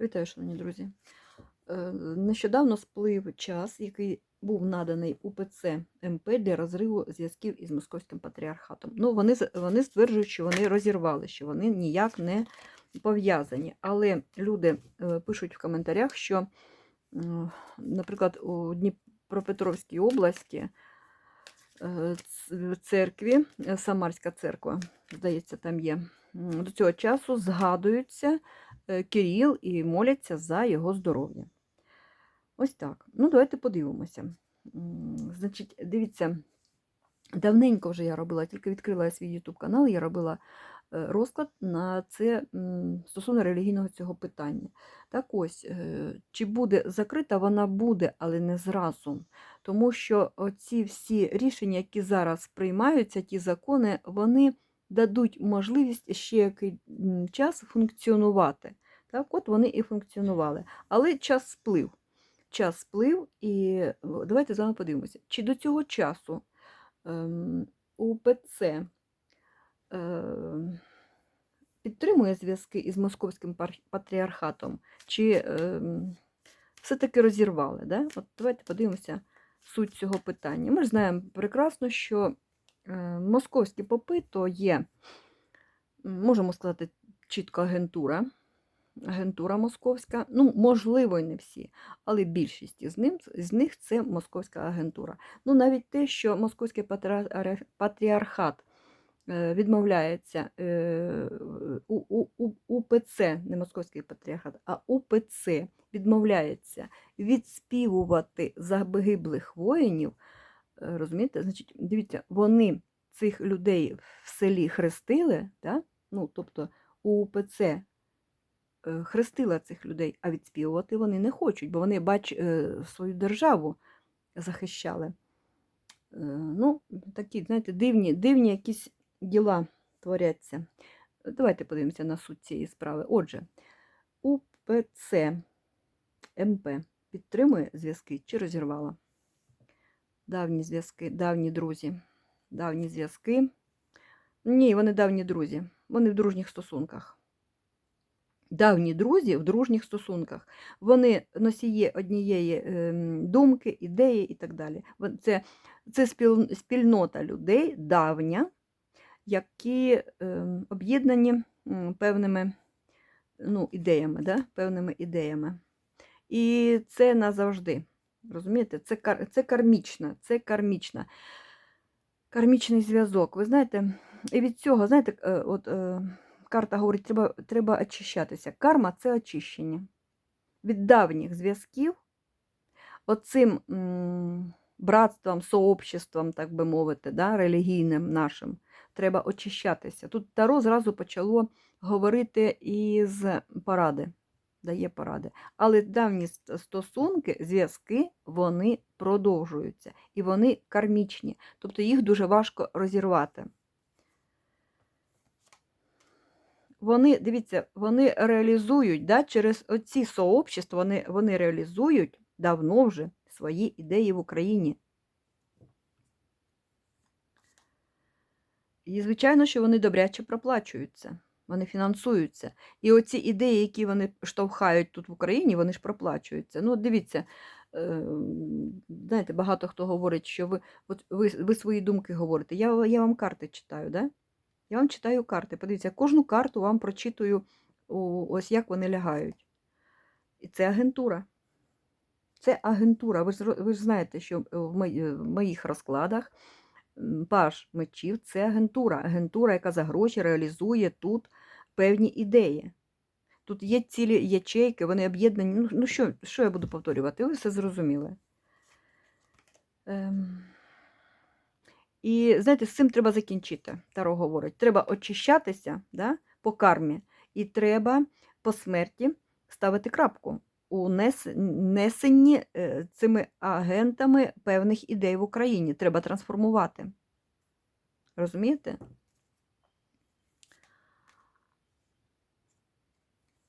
Вітаю, шановні друзі. Е, Нещодавно сплив час, який був наданий УПЦ МП для розриву зв'язків із московським патріархатом. Ну, вони, вони стверджують, що вони розірвали, що вони ніяк не пов'язані. Але люди е, пишуть в коментарях, що, наприклад, у Дніпропетровській області е, церкві, е, Самарська церква, здається, там є, до цього часу згадуються е, Кирил і моляться за його здоров'я. Ось так. Ну, давайте подивимося. Значить, дивіться, давненько вже я робила, тільки відкрила я свій YouTube канал, я робила е, розклад на це стосовно релігійного цього питання. Так ось, е, чи буде закрита, вона буде, але не зразу. Тому що ці всі рішення, які зараз приймаються, ті закони, вони дадуть можливість ще який час функціонувати. Так, от вони і функціонували. Але час сплив. Час сплив, і давайте з вами подивимося, чи до цього часу ем, УПЦ ем, підтримує зв'язки із московським патріархатом, чи ем, все-таки розірвали. Да? От давайте подивимося суть цього питання. Ми ж знаємо прекрасно, що московські попи то є, можемо сказати, чітко агентура. Агентура московська, ну, можливо, не всі, але більшість із, ним, з них це московська агентура. Ну, навіть те, що московський патріархат е, відмовляється е, у, у, УПЦ, не московський патріархат, а УПЦ відмовляється відспівувати загиблих воїнів. Е, Розумієте? Значить, дивіться, вони цих людей в селі хрестили, да? ну, тобто УПЦ е, хрестила цих людей, а відспівувати вони не хочуть, бо вони, бач, е, свою державу захищали. Ну, такі, знаєте, дивні, дивні якісь діла творяться. Давайте подивимося на суть цієї справи. Отже, УПЦ МП підтримує зв'язки чи розірвала? Давні зв'язки, давні друзі. Давні зв'язки. Ні, вони давні друзі. Вони в дружніх стосунках. Давні друзі в дружніх стосунках. Вони носії однієї ем, думки, ідеї і так далі. Це, це спільнота людей давня, які ем, об'єднані певними ну, ідеями, да? певними ідеями. І це назавжди. Розумієте? Це, кар, це кармічна, це кармічна. Кармічний зв'язок. Ви знаєте, і від цього, знаєте, е, от е, карта говорить, треба, треба очищатися. Карма це очищення. Від давніх зв'язків, оцим братством, сообществом, так би мовити, да, релігійним нашим, треба очищатися. Тут Таро зразу почало говорити із поради, дає поради. Але давні стосунки, зв'язки, вони продовжуються. І вони кармічні. Тобто їх дуже важко розірвати. Вони, дивіться, вони реалізують да, через оці сообщества, вони, вони реалізують давно вже свої ідеї в Україні. І, звичайно, що вони добряче проплачуються, вони фінансуються. І оці ідеї, які вони штовхають тут в Україні, вони ж проплачуються. Ну, дивіться, е, знаєте, багато хто говорить, що ви, от ви, ви свої думки говорите. Я, я вам карти читаю, да? Я вам читаю карти. Подивіться, кожну карту вам прочитую ось як вони лягають. І це агентура. Це агентура. Ви ж, ви ж знаєте, що в мої- в моїх розкладах паш мечів це агентура. Агентура, яка за гроші реалізує тут певні ідеї. Тут є цілі ячейки, вони об'єднані. Ну, ну що, що я буду повторювати? Ви все зрозуміли. Ем... І знаєте, з цим треба закінчити. Таро говорить. Треба очищатися да, по кармі, і треба по смерті ставити крапку у несенні е, цими агентами певних ідей в Україні. Треба трансформувати. Розумієте?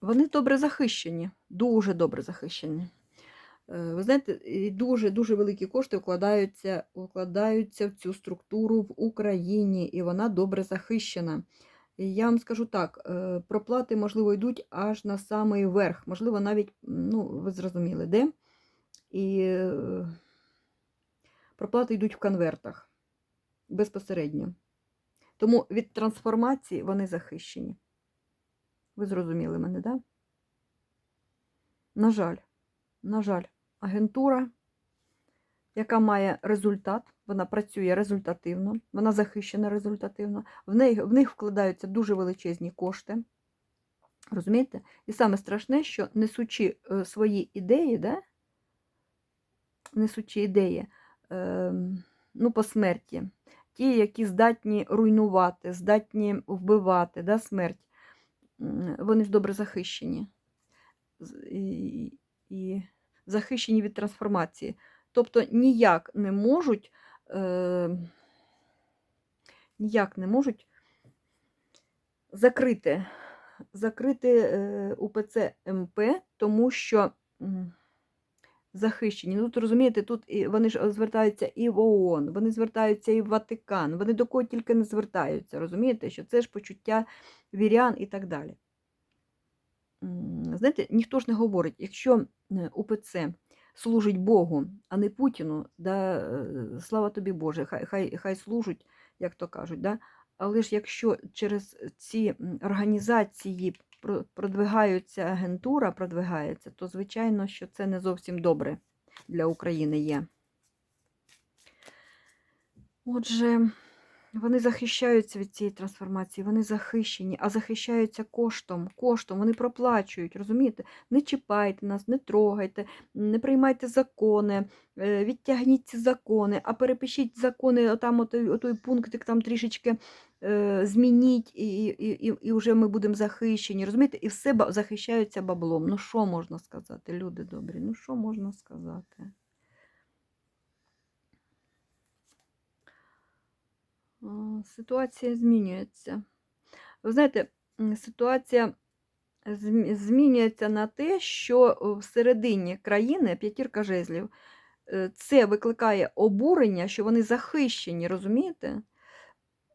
Вони добре захищені, дуже добре захищені. Е, Ви знаєте, і дуже дуже великі кошти вкладаються, вкладаються в цю структуру в Україні, і вона добре захищена. І Я вам скажу так, е, проплати, можливо, йдуть аж на самий верх, можливо, навіть, ну, ви зрозуміли, де. І е, проплати йдуть в конвертах безпосередньо. Тому від трансформації вони захищені. Ви зрозуміли мене? Да? На жаль, на жаль, агентура, яка має результат, вона працює результативно, вона захищена результативно, в, неї, в них вкладаються дуже величезні кошти. Розумієте? І саме страшне, що несучи е, свої ідеї, да? несучи ідеї е, ну, по смерті, ті, які здатні руйнувати, здатні вбивати да, смерть, вони ж добре захищені. І, і захищені від трансформації. Тобто ніяк не можуть, е, ніяк не можуть закрити, закрити е, УПЦ МП, тому що захищені. Ну, тут розумієте, тут вони ж звертаються і в ООН, вони звертаються і в Ватикан, вони до кого тільки не звертаються. Розумієте, що це ж почуття вірян і так далі. Знаєте, ніхто ж не говорить, якщо е, УПЦ служить Богу, а не Путіну, да, е, слава тобі Боже, хай, хай, хай служать, як то кажуть. Да? Але ж якщо через ці організації продвигаються агентура, продвигається, то звичайно, що це не зовсім добре для України є. Отже, вони захищаються від цієї трансформації, вони захищені, а захищаються коштом, коштом, вони проплачують, розумієте? Не чіпайте нас, не трогайте, не приймайте закони, е, відтягніть ці закони, а перепишіть закони, отам отой, отой пунктик там трішечки змініть, і, і, і, і вже ми будемо захищені. Розумієте? І все захищаються баблом. Ну що можна сказати, люди добрі? Ну що можна сказати? Ситуація змінюється. Ви знаєте, ситуація змінюється на те, що всередині країни п'ятірка жезлів. е, Це викликає обурення, що вони захищені, розумієте,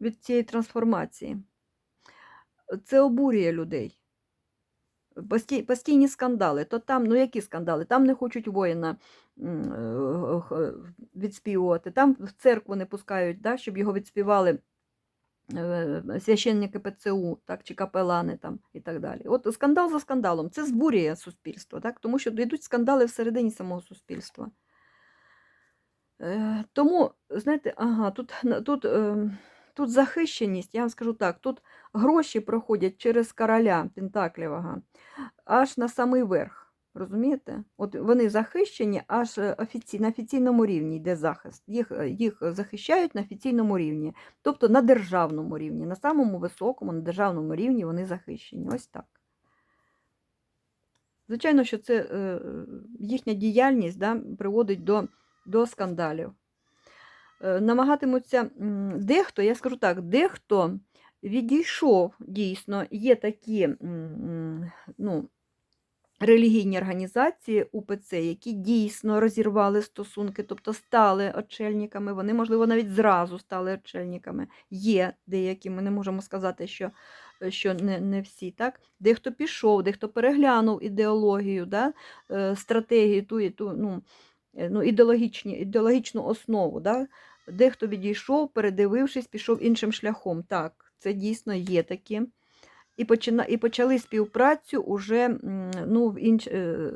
від цієї трансформації. Це обурює людей. Постійні скандали. То там, ну які скандали? Там не хочуть воїна е, відспівувати, там в церкву не пускають, да, щоб його відспівали е, священники ПЦУ, так, чи капелани там, і так далі. От скандал за скандалом. Це збурює суспільство, так, тому що йдуть скандали всередині самого суспільства. Е, Тому, знаєте, ага, тут, тут, е, тут захищеність, я вам скажу так, тут гроші проходять через короля Пентаклівого аж на самий верх. Розумієте? От вони захищені аж е, офіці... на офіційному рівні йде захист. Їх, е, їх захищають на офіційному рівні, тобто на державному рівні, на самому високому, на державному рівні вони захищені. Ось так. Звичайно, що це е, їхня діяльність да, приводить до, до скандалів. Е, намагатимуться дехто, я скажу так, дехто відійшов дійсно, є такі ну, релігійні організації УПЦ, які дійсно розірвали стосунки, тобто стали очельниками, вони, можливо, навіть зразу стали очельниками. Є деякі, ми не можемо сказати, що, що не, не всі. так? Дехто пішов, дехто переглянув ідеологію, да? е, стратегію, ту, ту, ну, е, ну, ідеологічні, ідеологічну основу. Да? Дехто відійшов, передивившись, пішов іншим шляхом. Так, це дійсно є такі. І, почина, і почали співпрацю уже ну, в інш, е,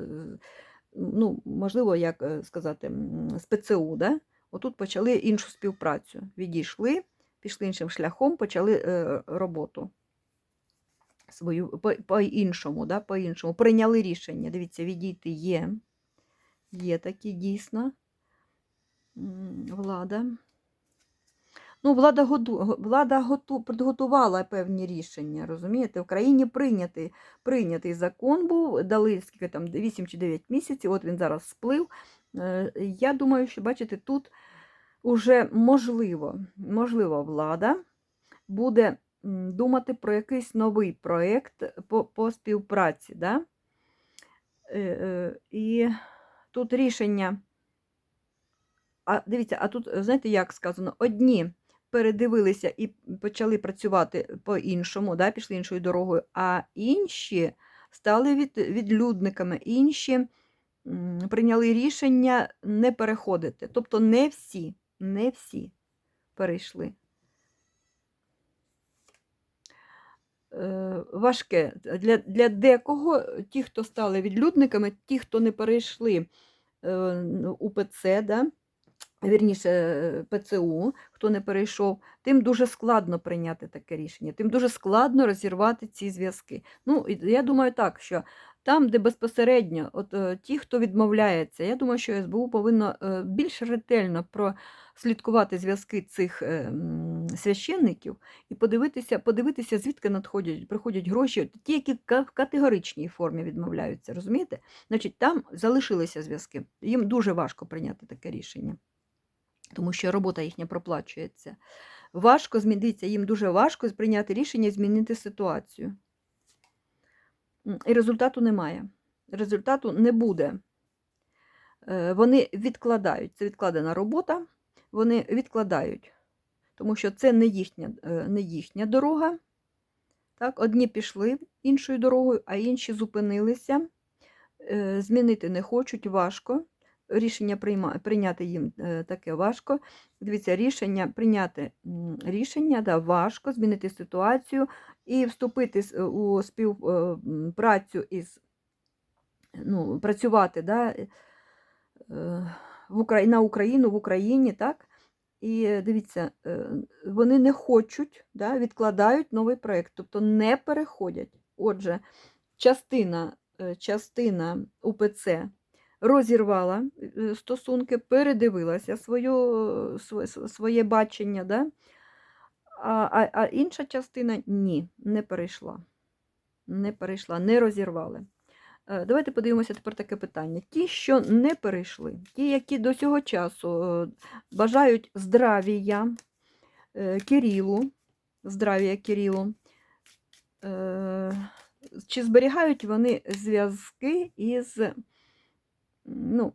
ну, можливо, як е, сказати, з ПЦУ. Да? Отут почали іншу співпрацю. Відійшли, пішли іншим шляхом, почали е, роботу свою по- по-іншому, да? по-іншому. Прийняли рішення. Дивіться, відійти є. Є такі дійсно влада. Ну, влада, году, го- влада готу, підготувала певні рішення, розумієте? В країні прийнятий, прийнятий закон був, дали скільки там 8 чи 9 місяців, от він зараз сплив. Е, Я думаю, що бачите, тут уже можливо, можливо, влада буде думати про якийсь новий проєкт по, по співпраці. Да? Е, е, І тут рішення. А дивіться, а тут, знаєте, як сказано, одні передивилися і почали працювати по-іншому, да, пішли іншою дорогою, а інші стали від, відлюдниками, інші прийняли рішення не переходити. Тобто не всі, не всі перейшли. Е, Важке для, для декого, ті, хто стали відлюдниками, ті, хто не перейшли е, УПЦ, да, вірніше е, ПЦУ, хто не перейшов, тим дуже складно прийняти таке рішення, тим дуже складно розірвати ці зв'язки. Ну, я думаю так, що там, де безпосередньо от, е, ті, хто відмовляється, я думаю, що СБУ повинно е, більш ретельно прослідкувати зв'язки цих священників і подивитися, подивитися, звідки надходять, приходять гроші, ті, які в категоричній формі відмовляються, розумієте? Значить, там залишилися зв'язки. Їм дуже важко прийняти таке рішення тому що робота їхня проплачується. Важко змінитися, їм дуже важко прийняти рішення змінити ситуацію. І результату немає. Результату не буде. Е, Вони відкладають. Це відкладена робота, вони відкладають, тому що це не їхня, е, не їхня дорога. Так, Одні пішли іншою дорогою, а інші зупинилися. Е, Змінити не хочуть, важко рішення прийма, прийняти їм е, таке важко. Дивіться, рішення прийняти рішення да, важко, змінити ситуацію і вступити у співпрацю із ну, працювати да, е, в Украї... на Україну в Україні, так? І е, дивіться, е, вони не хочуть, да, відкладають новий проєкт, тобто не переходять. Отже, частина, е, частина УПЦ розірвала е, стосунки, передивилася свою, е, своє, бачення, да? а, а, інша частина ні, не перейшла. Не перейшла, не розірвали. Е, Давайте подивимося тепер таке питання. Ті, що не перейшли, ті, які до цього часу бажають здравія Кирилу, здравія Кирилу, чи зберігають вони зв'язки із ну,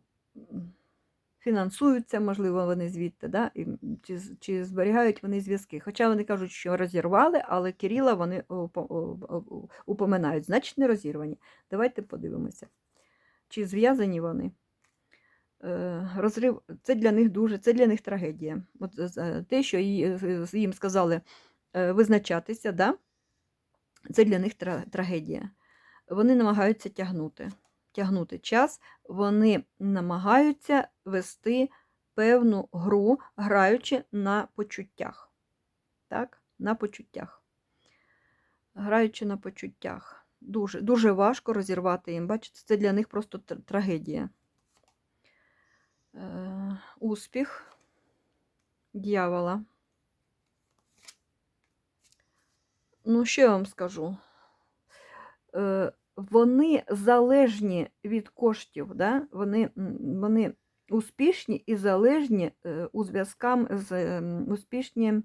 фінансуються, можливо, вони звідти, да? і чи, чи зберігають вони зв'язки. Хоча вони кажуть, що розірвали, але Кирила вони упо- упоминають, значить не розірвані. Давайте подивимося, чи зв'язані вони. Е, Розрив це для них дуже, це для них трагедія. От те, що їм сказали е, визначатися, да? це для них трагедія. Вони намагаються тягнути тягнути час, вони намагаються вести певну гру, граючи на почуттях. Так? На почуттях. Граючи на почуттях. Дуже, дуже важко розірвати їм. Бачите, це для них просто трагедія. Е, успіх дьявола. Ну, що я вам скажу? Е, вони залежні від коштів, да? вони, вони успішні і залежні е, у, зв'язкам з, успішні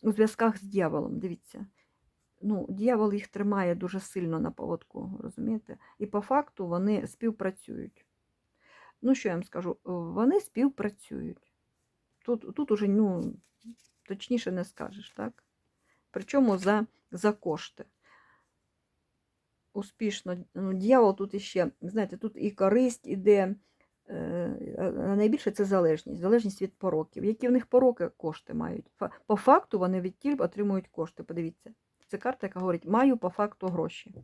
у зв'язках з дьяволом. Дивіться. Ну, дьявол їх тримає дуже сильно на поводку, розумієте? І по факту вони співпрацюють. Ну, що я вам скажу? Е, Вони співпрацюють. Тут, тут уже ну, точніше не скажеш, так? Причому за, за кошти успішно. Ну, дьявол тут іще, знаєте, тут і користь іде, е, а найбільше це залежність, залежність від пороків. Які в них пороки кошти мають. По факту вони від тіль отримують кошти. Подивіться, це карта, яка говорить, маю по факту гроші.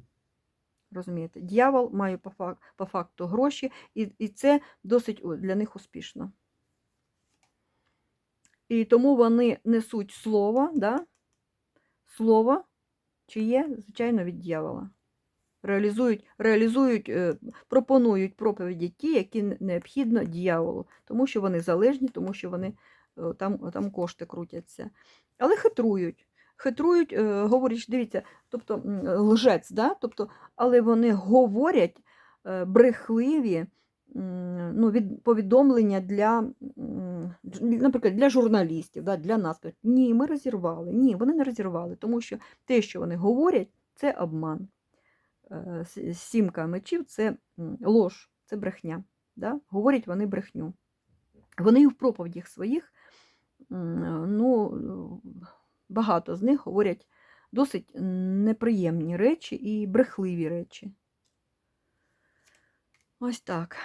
Розумієте, дьявол має по, фак- по факту гроші, і, і це досить для них успішно. І тому вони несуть слово, да? слово, чиє, звичайно, від дьявола реалізують, реалізують, е, пропонують проповіді ті, які необхідно дьяволу, тому що вони залежні, тому що вони е, там, там кошти крутяться. Але хитрують. Хитрують, е, говорять, дивіться, тобто лжець, да? тобто, але вони говорять брехливі ну, від, повідомлення для, наприклад, для журналістів, да? для нас. Ні, ми розірвали. Ні, вони не розірвали, тому що те, що вони говорять, це обман. Е, Сімка мечів це лож, це брехня. Да? Говорять вони брехню. Вони і в проповідях своїх ну, багато з них говорять досить неприємні речі і брехливі речі. Ось так.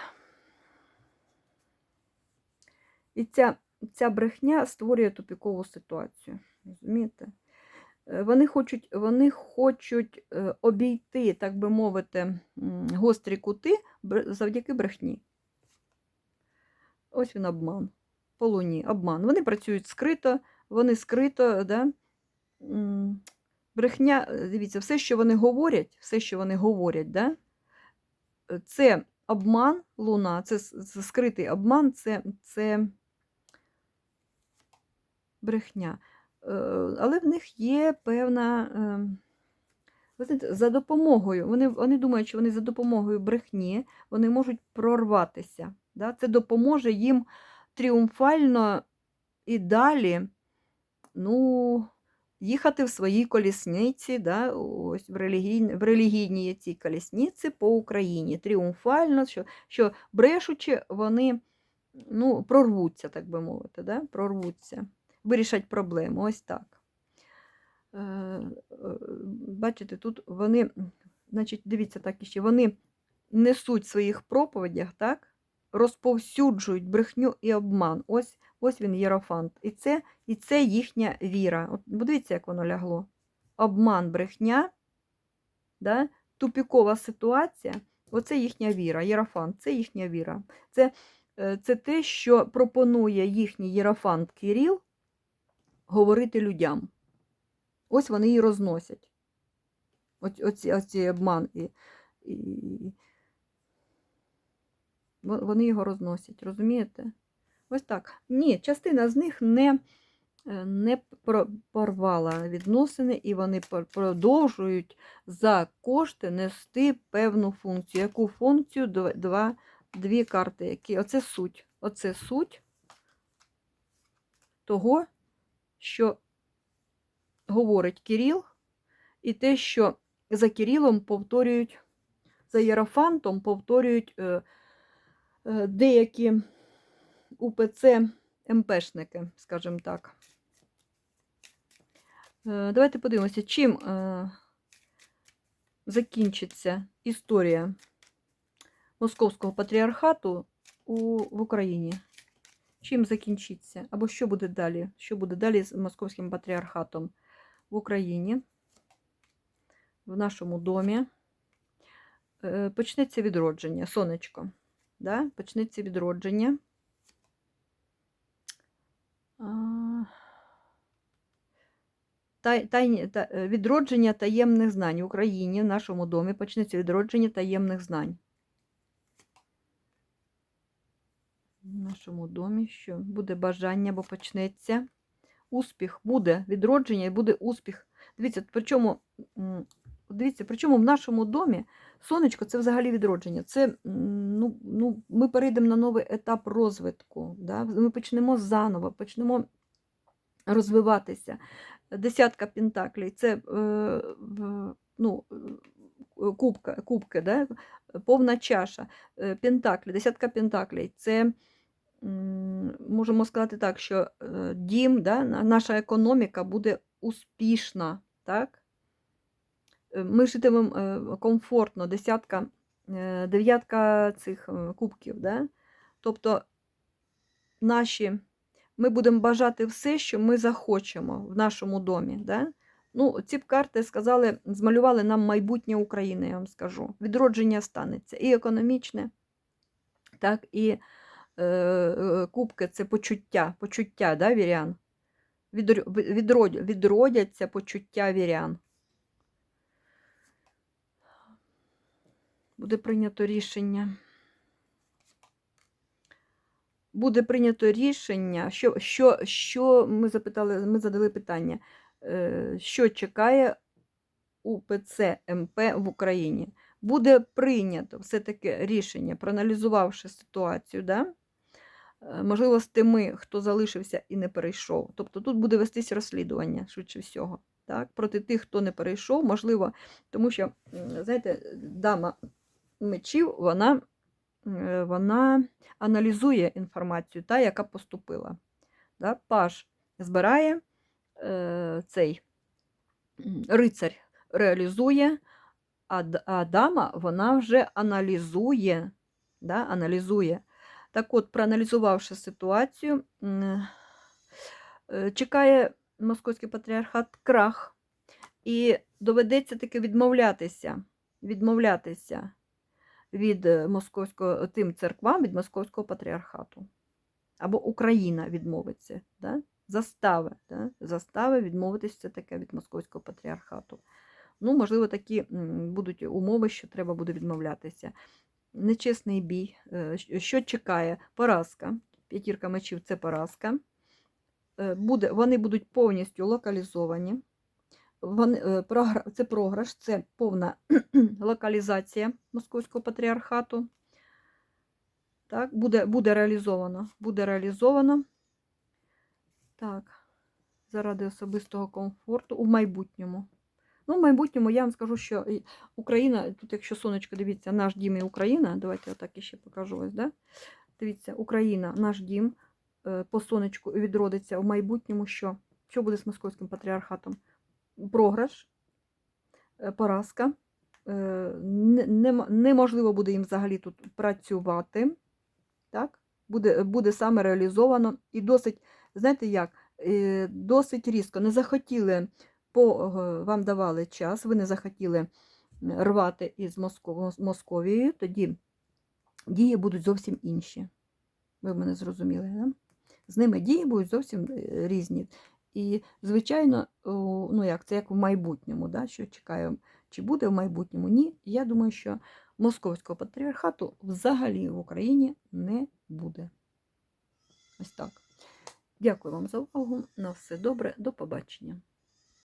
І ця, ця брехня створює тупікову ситуацію. Розумієте? Е, Вони хочуть, вони хочуть е, обійти, так би мовити, гострі кути завдяки брехні. Ось він обман. По луні, обман. Вони працюють скрито, вони скрито, да? брехня, е, дивіться, все, що вони говорять, все, що вони говорять, да? це обман, луна, це скритий обман, це, це брехня. Е, Але в них є певна. е, Ви знаєте, за допомогою, вони, вони думають, що вони за допомогою брехні вони можуть прорватися. Да? Це допоможе їм тріумфально і далі ну, їхати в своїй колісниці, да? ось в, релігійні, в релігійній цій колісниці по Україні. Тріумфально, що, що брешучи, вони ну, прорвуться, так би мовити, да? прорвуться, вирішать проблему. Ось так. Е, е, Бачите, тут вони, значить, дивіться так іще, вони несуть в своїх проповідях, так, розповсюджують брехню і обман. Ось, ось він єрофант. І це, і це їхня віра. От подивіться, як воно лягло. Обман, брехня, да, тупікова ситуація. Оце їхня віра. Єрофант це їхня віра. Це, е, це те, що пропонує їхній єрофант Кирил говорити людям. Ось вони і розносять. Оці, оці, оці обман і, і вони його розносять, розумієте? Ось так. Ні, частина з них не, е, не порвала відносини, і вони продовжують за кошти нести певну функцію. Яку функцію? Два, дві карти. Які? Оце суть. Оце суть того, що говорить Кирил, і те, що за Кирилом повторюють, за Єрофантом повторюють е, е, деякі УПЦ МПшники, скажімо так. Е, давайте подивимося, чим закінчиться історія Московського патріархату в Україні. Чим закінчиться? Або що буде далі? Що буде далі з Московським патріархатом в Україні, в нашому домі? Е, Почнеться відродження, сонечко. Да? Почнеться відродження. А, Тай, та, е, відродження таємних знань в Україні, в нашому домі почнеться відродження таємних знань. В нашому домі що буде бажання, бо почнеться успіх, буде відродження і буде успіх. Дивіться, причому, дивіться, причому в нашому домі сонечко це взагалі відродження. Це ну, ну, ми перейдемо на новий етап розвитку. Да? Ми почнемо заново, почнемо розвиватися. Десятка пентаклей це е, ну, кубка, кубки, да? повна чаша. Е, Пентаклі, десятка пентаклей це. Можемо сказати так, що е, дім, да, наша економіка буде успішна. Так? Е, Ми житимемо е, комфортно, десятка, дев'ятка цих кубків. Да? Тобто наші, ми будемо бажати все, що ми захочемо в нашому домі. Да? Ну, ці б карти сказали, змалювали нам майбутнє України, я вам скажу. Відродження станеться і економічне, так, і кубки це почуття, почуття, да, вірян? Відро- відродь, відродяться почуття вірян. Буде прийнято рішення. Буде прийнято рішення, що, що, що ми запитали, ми задали питання, е, що чекає УПЦ МП в Україні. Буде прийнято все-таки рішення, проаналізувавши ситуацію, да? Е, можливо, з тими, хто залишився і не перейшов. Тобто тут буде вестись розслідування, швидше всього, так? проти тих, хто не перейшов, можливо, тому що, знаєте, дама мечів, вона, е, вона аналізує інформацію, та, яка поступила. Да? Паш збирає е, цей рицарь реалізує, а, а дама вона вже аналізує. Да? аналізує. Так от, проаналізувавши ситуацію, е, чекає московський патріархат крах, і доведеться таки відмовлятися, відмовлятися від е, московського тим церквам, від московського патріархату. Або Україна відмовиться, да? застави, да? застави відмовитися таке від московського патріархату. Ну, можливо, такі будуть умови, що треба буде відмовлятися. Нечесний бій. Е, Що чекає? Поразка. П'ятірка мечів це поразка. Е, Буде, вони будуть повністю локалізовані. Вони, е, це програш, це повна локалізація московського патріархату. Так, буде, буде реалізовано. Буде реалізовано. Так, заради особистого комфорту у майбутньому. Ну, в майбутньому я вам скажу, що Україна, тут, якщо сонечко, дивіться, наш дім і Україна, давайте я отак іще покажу ось, да? Дивіться, Україна, наш дім е, по сонечку відродиться в майбутньому, що? Що буде з московським патріархатом? Програш, е, поразка. е, Неможливо буде їм взагалі тут працювати. Так? Буде, буде саме реалізовано і досить, знаєте як, досить різко. Не захотіли, по, вам давали час, ви не захотіли рвати із Москов, Московією, тоді дії будуть зовсім інші. Ви мене зрозуміли, да? З ними дії будуть зовсім е, різні. І, звичайно, ну як, це як в майбутньому, да? що чекаю, чи буде в майбутньому? Ні. Я думаю, що московського патріархату взагалі в Україні не буде. Ось так. Дякую вам за увагу. На все добре. До побачення.